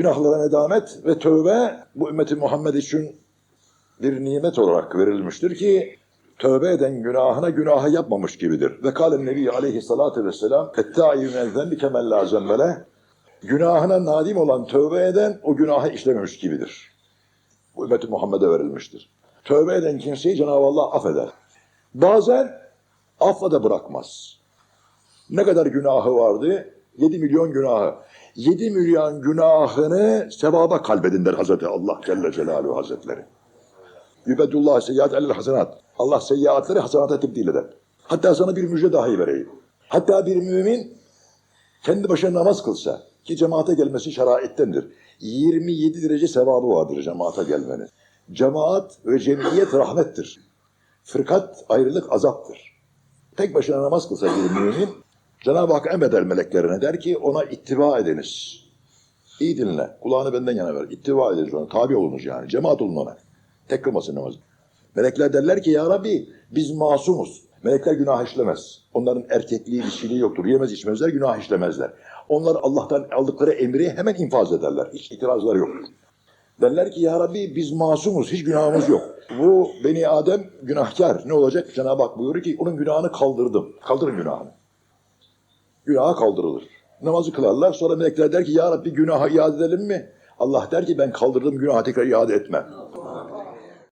Günahlara nedamet ve tövbe bu ümmeti Muhammed için bir nimet olarak verilmiştir ki tövbe eden günahına günahı yapmamış gibidir. Ve kâlen nebi aleyhissalâtu vesselâm ettâiyyü menzenli kemel lâ zembele günahına nadim olan tövbe eden o günahı işlememiş gibidir. Bu ümmeti Muhammed'e verilmiştir. Tövbe eden kimseyi Cenab-ı Allah affeder. Bazen affa da bırakmaz. Ne kadar günahı vardı? 7 milyon günahı. 7 milyon günahını sevaba kalbedin der Hazreti Allah Celle Celaluhu Hazretleri. Yübedullah seyyiat elil hasenat. Allah seyyiatları hasenata tebdil eder. Hatta sana bir müjde dahi vereyim. Hatta bir mümin kendi başına namaz kılsa ki cemaate gelmesi şeraittendir. 27 derece sevabı vardır cemaate gelmenin. Cemaat ve cemiyet rahmettir. Fırkat ayrılık azaptır. Tek başına namaz kılsa bir mümin Cenab-ı Hak emreder meleklerine der ki ona ittiba ediniz. İyi dinle. Kulağını benden yana ver. İttiba ediniz ona. Tabi olunuz yani. Cemaat olun ona. Tek kılmasın namazı. Melekler derler ki ya Rabbi biz masumuz. Melekler günah işlemez. Onların erkekliği, dişiliği yoktur. Yemez içmezler, günah işlemezler. Onlar Allah'tan aldıkları emri hemen infaz ederler. Hiç itirazları yok. Derler ki ya Rabbi biz masumuz, hiç günahımız yok. Bu beni Adem günahkar. Ne olacak? Cenab-ı Hak buyuruyor ki onun günahını kaldırdım. Kaldırın günahını. Günaha kaldırılır. Namazı kılarlar. Sonra melekler der ki ya Rabbi günaha iade edelim mi? Allah der ki ben kaldırdım günaha tekrar iade etmem.